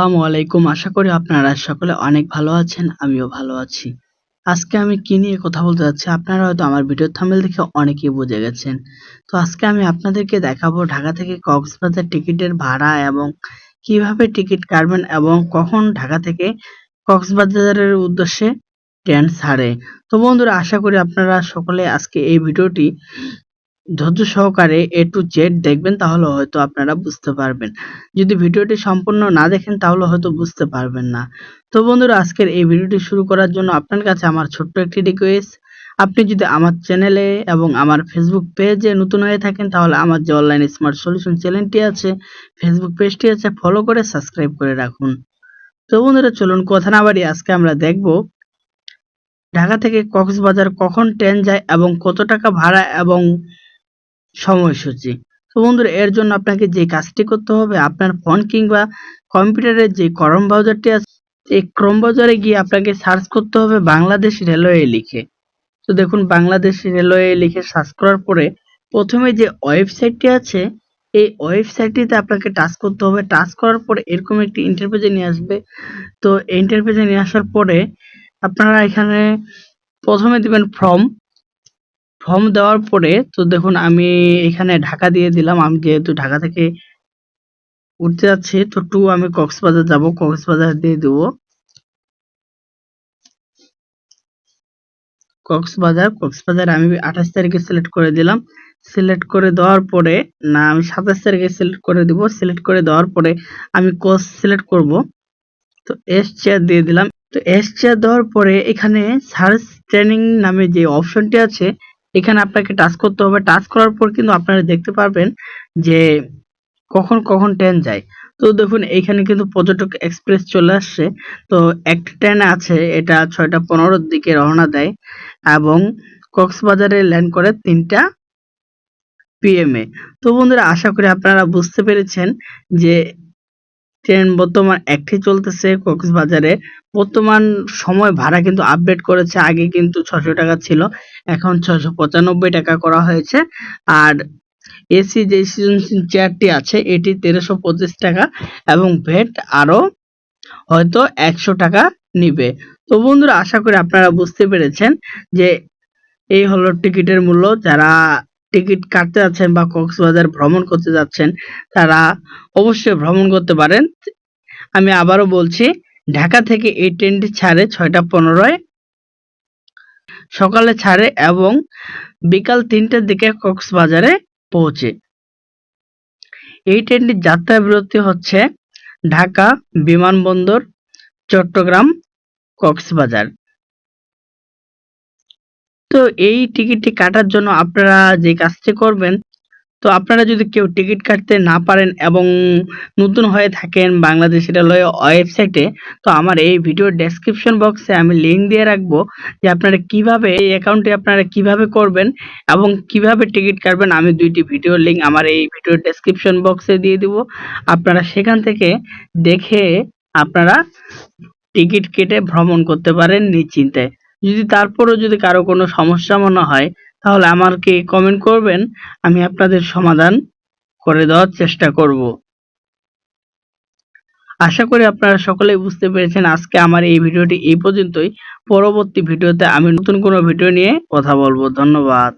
আসসালামু আলাইকুম। আশা করি আপনারা সকলে অনেক ভালো আছেন, আমিও ভালো আছি। আজকে আমি কি নিয়ে কথা বলতে যাচ্ছি, আপনারা হয়তো আমার ভিডিও থাম্বনেল দেখে অনেকেই বুঝে গেছেন। তো আজকে আমি আপনাদেরকে দেখাবো ঢাকা থেকে কক্সবাজার টিকিটের ভাড়া এবং কীভাবে টিকিট কাটবেন এবং কখন ঢাকা থেকে কক্সবাজারের উদ্দেশ্যে ট্রেন ছাড়ে। তো বন্ধুরা, আশা করি আপনারা সকলে আজকে এই ভিডিওটি ধৈর্য সহকারে এ টু জেড দেখবেন, তাহলে হয়তো আপনারা বুঝতে পারবেন। যদি ভিডিওটি সম্পূর্ণ না দেখেন, তাহলে হয়তো বুঝতে পারবেন না। তো বন্ধুরা, আজকের এই ভিডিওটি শুরু করার জন্য আপনার কাছে আমার ছোট্ট একটি রিকোয়েস্ট আপনি যদি আমার চ্যানেলে এবং আমার ফেসবুক পেজে নতুন হয়ে থাকেন, তাহলে আমার যে অনলাইন স্মার্ট সলিউশন চ্যানেলটি আছে ফেসবুক পেজটি আছে ফলো করে সাবস্ক্রাইব করে রাখুন। তো বন্ধুরা, চলুন কথা না বাড়ি আজকে আমরা দেখব, ঢাকা থেকে কক্সবাজার কখন ট্রেন যায় এবং কত টাকা ভাড়া এবং সময়সূচি। তো বন্ধুরা, এর জন্য আপনাকে যে কাজটি করতে হবে, আপনার ফোন কিংবা কম্পিউটারের যে ক্রম ব্রাউজারটি আছে, এই ক্রম ব্রাউজারে গিয়ে আপনাকে সার্চ করতে হবে বাংলাদেশ রেলওয়ে লিখে। তো দেখুন, বাংলাদেশ রেলওয়ে লিখে সার্চ করার পরে প্রথমে যে ওয়েবসাইটটি আছে, এই ওয়েবসাইটটিতে আপনাকে টাচ করতে হবে। টাচ করার পরে এরকম একটি ইন্টারপেজে নিয়ে আসবে। তো ইন্টারপেজে নিয়ে আসার পরে আপনারা এখানে প্রথমে দিবেন ফর্ম ফর্ম দেওয়ার পরে তো দেখুন আমি এখানে ঢাকা দিয়ে দিলাম। আমি যেহেতু ঢাকা থেকে উঠতে যাচ্ছি, তো টু আমি কক্সবাজার যাব। কক্সবাজার দিয়ে দেব। কক্সবাজার কক্সবাজার আমি আঠাশ তারিখে সিলেক্ট করে দিলাম। সিলেক্ট করে দেওয়ার পরে, না, আমি সাতাশ তারিখে সিলেক্ট করে দিব। সিলেক্ট করে দেওয়ার পরে আমি কোর্স সিলেক্ট করব। তো এস চেয়ার দিয়ে দিলাম। তো এস চেয়ার দেওয়ার পরে এখানে সার্চ ট্রেনিং নামে যে অপশনটি আছে এখানে আপনাকে টাচ করতে হবে। টাচ করার পর কিন্তু আপনারা দেখতে পারবেন যে কখন কখন ট্রেন যায়। তো দেখুন, এখানে কিন্তু পর্যটক এক্সপ্রেস চলে আসছে। তো একটা ট্রেন আছে, এটা ছয়টা পনেরোর দিকে রওনা দেয় এবং কক্সবাজারে ল্যান্ড করে তিনটা পিএম এ। তো বন্ধুরা, আশা করি আপনারা বুঝতে পেরেছেন যে ট্রেন বর্তমান একটি চলতেছে, কক্সবাজারে। বর্তমান সময় ভাড়া কিন্তু আপডেট করেছে, আগে কিন্তু ছশো টাকা ছিল, এখন ছশো পঁচানব্বই টাকা করা হয়েছে। আর এসি যে চেয়ারটি আছে, এটি তেরোশো পঁচিশ টাকা এবং ভেট আরও হয়তো একশো টাকা নিবে। তো বন্ধুরা, আশা করি আপনারা বুঝতে পেরেছেন যে এই হলো টিকিটের মূল্য। যারা টিকিট কাটতে যাচ্ছেন বা কক্সবাজার ভ্রমণ করতে যাচ্ছেন, তারা অবশ্যই ভ্রমণ করতে পারেন। আমি আবারও বলছি, ঢাকা থেকে এই ট্রেনটি ছাড়ে ছয়টা পনেরোয়। সকালে ছাড়ে এবং বিকাল তিনটের দিকে কক্সবাজারে পৌঁছে। এই ট্রেনটির যাত্রা বিরতি হচ্ছে ঢাকা বিমানবন্দর, চট্টগ্রাম, কক্সবাজার। তো এই টিকিটটি কাটার জন্য আপনারা যে কাজটি করবেন, তো আপনারা যদি কেউ টিকিট কাটতে না পারেন এবং নতুন হয়ে থাকেন বাংলাদেশ রেলওয়ে ওয়েবসাইটে, তো আমার এই ভিডিও ডেসক্রিপশন বক্সে আমি লিঙ্ক দিয়ে রাখব যে আপনারা কীভাবে এই অ্যাকাউন্টে আপনারা কীভাবে করবেন এবং কীভাবে টিকিট কাটবেন। আমি দুইটি ভিডিও লিঙ্ক আমার এই ভিডিও ডেসক্রিপশন বক্সে দিয়ে দিব। আপনারা সেখান থেকে দেখে আপনারা টিকিট কেটে ভ্রমণ করতে পারেন নিশ্চিন্তে। যদি তারপরও যদি কারও কোনো সমস্যা মনে হয়, তাহলে আমাকে কমেন্ট করবেন, আমি আপনাদের সমাধান করে দেওয়ার চেষ্টা করব। আশা করি আপনারা সকলেই বুঝতে পেরেছেন আজকে আমার এই ভিডিওটি এই পর্যন্তই। পরবর্তী ভিডিওতে আমি নতুন কোনো ভিডিও নিয়ে কথা বলব। ধন্যবাদ।